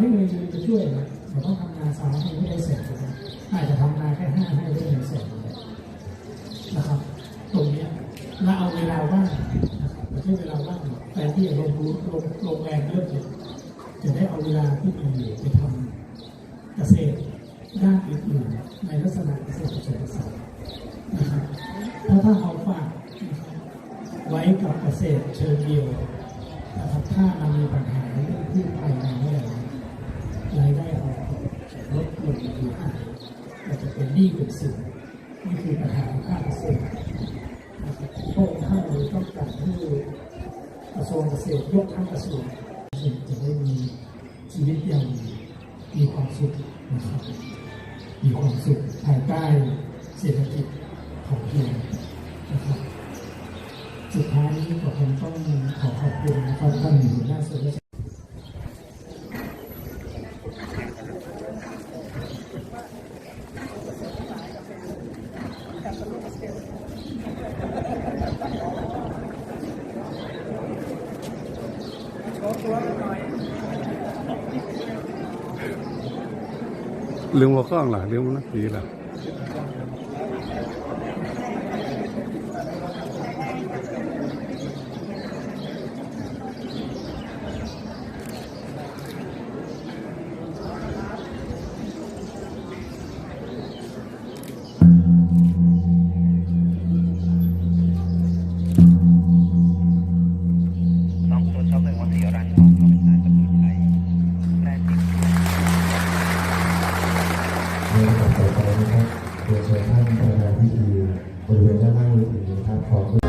ไม่มีเงินจะช่วยนะแต่ต้องทำงานสามให้ไม่ได้เสร็จนะอาจจะทำงานแค่ห้าให้ได้เงินเสร็จนะครับ ตรงนี้ยแล้วเอาเวลาว่างนะครับไม่ใช่เวลาว่างแทนที่ลงทุนลงลงแรงเรื่องเนี่ยจะได้เอาเวลาที่มีอยู่ไปทำเกษตรด้านอื่นๆในลักษณะเกษตรผสมผสานนะครับเพราะถ้าเอาฝากนะครับไว้กับเกษตรเชิงเดียวนะครับถ้ามันมีปัญหาเรื่องพืชภัยในเมื่อไหร่ รายได้เราก็ลดลงหรือหายอาจจะเป็นหนี้เป็นสินนี่คือปัญหาของภาคเกษตรนะครับพระองท่านเลยต้องการให้กระทรวงเกษตรยกทั้งกระทรวงจะได้มีชีวิตอย่างมีความสุขนะครับมีความสุขภายใต้เศรษฐกิจของเพียงนะครับสุดท้ายนี้ก็คงต้องขอขอบคุณนะครับท่านหัวหน้าส่วนราช ลืมหัวข้างหลังลืมนักดีหลัง เสียร้านของขาเป็นสายประตูไทยแต่ติดในลำดับต่อไปนะครับเรียนเชิญท่านประธานที่ดีบริเวณด้านล่างนี้นะครับขอ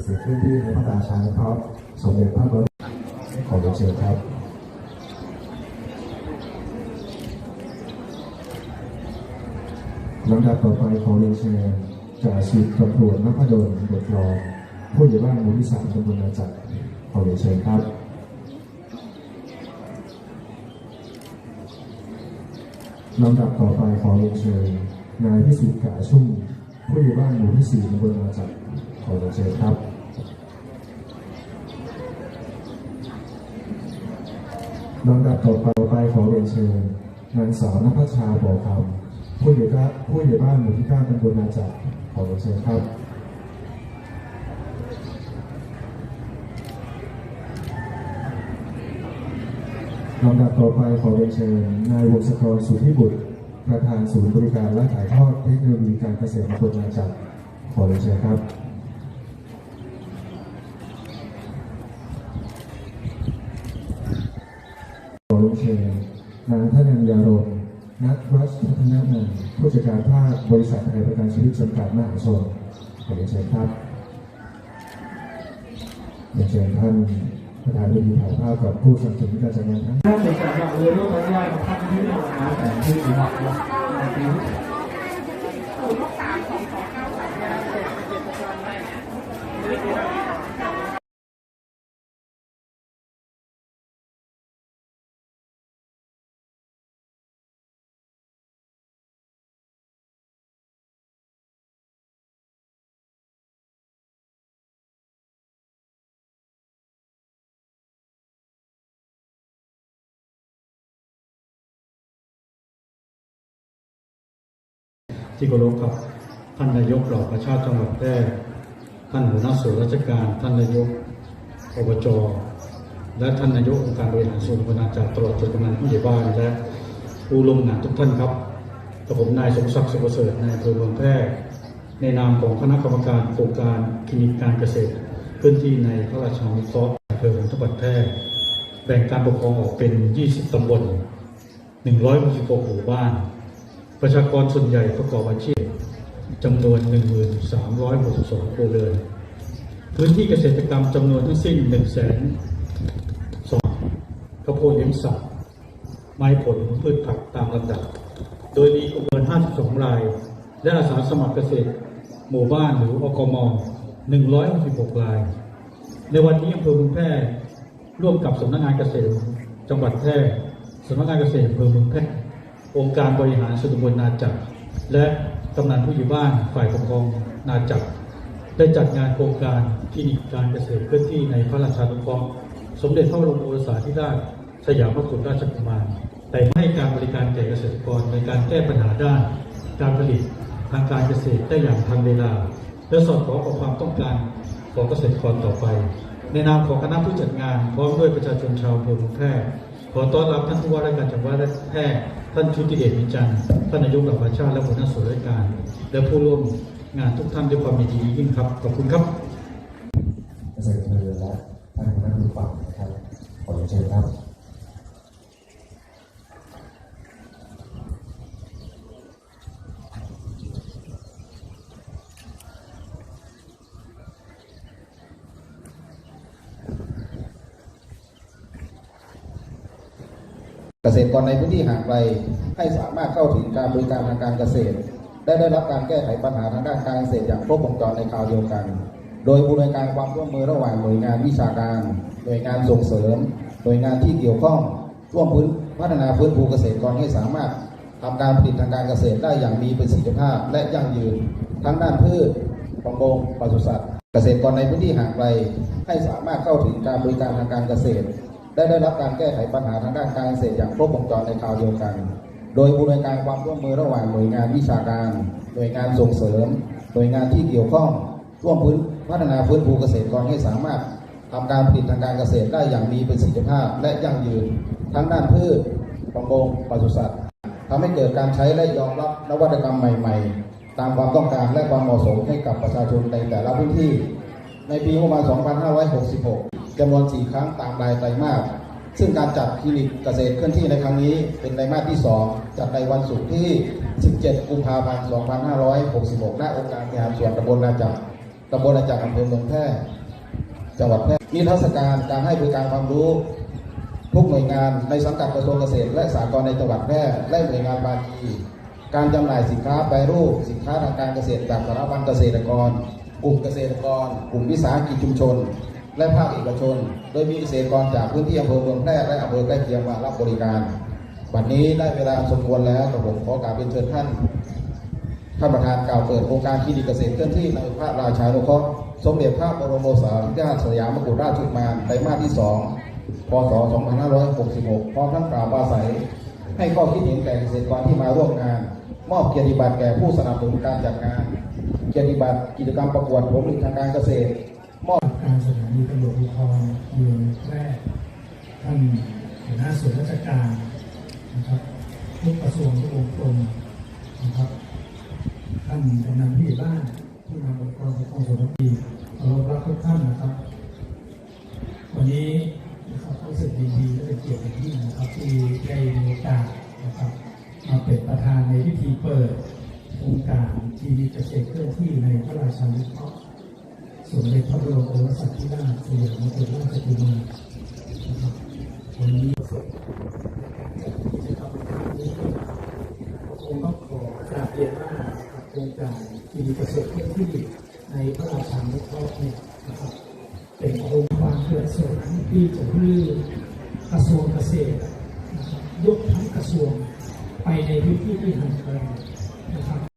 เกษตรเคลื่อนที่ในพระราชานุเคราะห์สมเด็จพระบรมขอเรียนเชิญครับลำดับต่อไปขอเรียนเชิญจ่าสิบตำรวจนพดลบทรองผู้ใหญ่บ้านหมู่ที่สามตำบลนาจักรขอเรียนเชิญครับลำดับต่อไปขอเรียนเชิญนายพิสิทธิ์กาชุ่มผู้อยู่บ้านหมู่ที่สี่ตำบลนาจักรขอเรียนเชิญครับ ลำดับต่อไปไปขอเรียนเชิญนางสาวนภชาบ่อคำผู้อยู่บ้านผู้อยู่บ้านหมู่ที่เก้าตำบลนาจักรขอเรียนเชิญครับลำดับต่อไปขอเรียนเชิญนายวงศกรสุทธิบุตร ประธานศูนย์บริการและถ่ายทอดเทคโนโลยีการเกษตรตำบลนาจักรขอเรียนเชิญครับ ขอเรียนเชิญนางธนัญญารมนัทรัชพัฒนานันผู้จัดการภาคบริษัทไทยประกันชีวิตจำกัดมหาชนขอเรียนเชิญครับเรียนเชิญท่านประธานพิธีถ่ายภาพกับผู้สนับสนุนการจัดงานทั้งถ้าเป็นการว่าเออรู้กันว่าท่านที่เราหาแต่ที่ถือว่าใน ที่เคารพครับท่านนายกเหล่าประชาติจังหวัดแพร่ท่านหัวหน้าส่วนราชการ ท่านนายกอบจและท่านนายกองค์การบริหารส่วนตำบลนาจาตลอดจนกำนันผู้ใหญ่บ้านและผู้ลงนามทุกท่านครับกับผมนายสมศักดิ์สุขประเสริฐนายอำเภอเมืองแพร่ในนามของคณะกรรมการโครงการคลินิกการเกษตรพื้นที่ในพระราชานุเคราะห์อำเภอของจังหวัดแพร่แบ่งการปกครองออกเป็น 20 ตำบล 166 หมู่บ้าน ประชากรส่วนใหญ่ประกอบอาชีพจำนวน 1,362ครัวเรือนพื้นที่เกษตรกรรมจำนวนทั้งสิ้น1 0 0 0 0 0ข้าวโพดเลี้ยงสัตว์ไม้ผลพืชผักตามลำดับ โดยมีกลุ่มเงิน52 ราย และอาสาสมัครเกษตร หมู่บ้านหรืออกม166ราย ในวันนี้อำเภอเมืองแพร่ร่วมกับสำนักงานเกษตร จังหวัดแพร่สำนักงานเกษตรอำเภอเมืองแพร่ องค์การบริหารส่วนตำบลนาจักร และกำนันผู้ใหญ่บ้านฝ่ายปกครองนาจักร ได้จัดงานโครงการคลินิกการเกษตรเคลื่อนที่ในพระราชานุเคราะห์สมเด็จพระบรมโอรสาธิราชสยามกุฎราชกุมารแต่ให้การบริการแก่เกษตรกรในการแก้ปัญหาด้าน การผลิตทางการเกษตรได้อย่างทันเวลา และสอดคล้องกับความต้องการของเกษตรกรต่อไป ในนามของคณะผู้จัดงานพร้อมด้วยประชาชนชาวอำเภอเมืองแพร่ ขอต้อนรับท่านผู้ว่าราชการจังหวัดแพร่ท่านชุติเดชมิจันทร์ท่านนายกเหล่าประชาและหัวหน้าส่วนราชการ และผู้ร่วมงานทุกท่านด้วยความยินดียิ่งครับ ขอบคุณครับเกษตรอำเภอและท่านคณะผู้ฟังนะครับขอเรียนเชิญครับ เก ษตรกรในพื้นที่ห่างไกลให้สามารถเข้าถึงการบริการทางการเกษตร ได้ได้รับการแก้ไขปัญหาทางด้านการเกษตรอย่างครบวงจรในคราวเดียวกัน โดยบูรณาการความร่วมมือระหว่างหน่วยงานวิชาการ หน่วยงานส่งเสริม หน่วยงานที่เกี่ยวข้องร่วมพื้นพัฒนาพื้นภูเกษตรกรให้สามารถทำการผลิตทางการเกษตรได้อย่างมีประสิทธิภาพ และยั่งยืน ทั้งด้านพืชประมงปศุสัตว์ เกษตรกรในพื้นที่ห่างไกลให้สามารถเข้าถึงการบริการทางการเกษตร ได้ได้รับการแก้ไขปัญหาทางด้านการเกษตรอย่างครบวงจรในคราวเดียวกัน โดยบูรณาการความร่วมมือระหว่างหน่วยงานวิชาการ หน่วยงานส่งเสริม หน่วยงานที่เกี่ยวข้องร่วมพื้นพัฒนาพื้นภูเกษตรกรให้สามารถทำการผลิตทางการเกษตรได้อย่างมีประสิทธิภาพ และยั่งยืน ทั้งด้านพืชประมงปศุสัตว์ทำให้เกิดการใช้และยอมรับนวัตกรรมใหม่ ๆ ตามความต้องการและความเหมาะสมให้กับประชาชนในแต่ละพื้นที่ ในปีงบประมาณ 2566จำนวน 4 ครั้งตามรายไตรมาส ซึ่งการจัดคลินิกเกษตรเคลื่อนที่ในครั้งนี้เป็นไตรมาสที่ 2 จัดในวันศุกร์ที่ 17 กุมภาพันธ์ 2566 ณ องค์การบริหารส่วนตำบลนาจักรตำบลนาจักรอำเภอเมืองแพร่จังหวัดแพร่นิทรรศการการให้บริการความรู้ทุกหน่วยงานในสังกัดกระทรวงเกษตร และสหกรณ์ในจังหวัดแพร่และหน่วยงานบาจีการจำหน่ายสินค้าแปรรูป สินค้าทางการเกษตรจากสถาบันเกษตรกร กลุ่มเกษตรกร กลุ่มวิสาหกิจชุมชน และภาคเอกชน โดยมีเกษตรกรจากพื้นที่อำเภอเมืองแพร่และอำเภอใกล้เคียงมารับบริการวันนี้ได้เวลาสมควรแล้วกับผมขอกราบเป็นเชิญท่านท่านประธานกล่าวเปิดโครงการคลินิกเกษตรเคลื่อนที่ในพระราชานุเคราะห์สมเด็จพระบรมโอรสาธิราชสยามกุฎราชกุมารไตรมาสที่2พศ 2566 พร้อมทั้งกล่าวปราศัย ให้ข้อคิดเห็นแก่เกษตรกรที่มาร่วมงาน มอบเกียรติบัตรแก่ผู้สนับสนุนการจัดงาน เกียรติบัตรกิจกรรมประกวดผลผลิตทางการเกษตรมอบการสถานีตำรวจภูธรเมืองแพร่ท่านหัวหน้าส่วนราชการนะครับทุกกระทรวงทุกองค์กรมนะครับท่านกำนันผู้ใหญ่บ้านที่มาบริกรปกครองส่วนท้องถิ่นเคารพรักทุกท่านนะครับ วันนี้นะครับรู้สึกดีๆและเป็นเกียรติอย่างยิ่งนะครับที่ได้มีโอกาสนะครับมาเป็นประธานในพิธีเปิด โครงการทีวีเกษตรเคลื่อนที่ในพระราชานุเคราะห์สมเด็จพระบรมโอรสาธิราชสยามกุฎราชกุมารวันนี้กิจกรรมในครั้งนี้คงต้องขอกราบเรียนว่าโครงการทีวีเกษตรเคลื่อนที่ในพระราชานุเคราะห์เนี่ยนะครับเป็นโครงการเพื่อส่งที่จะเพื่อกระทรวงเกษตรนะครับยกทั้งกระทรวงไปในพื้นที่ที่ห่างไกล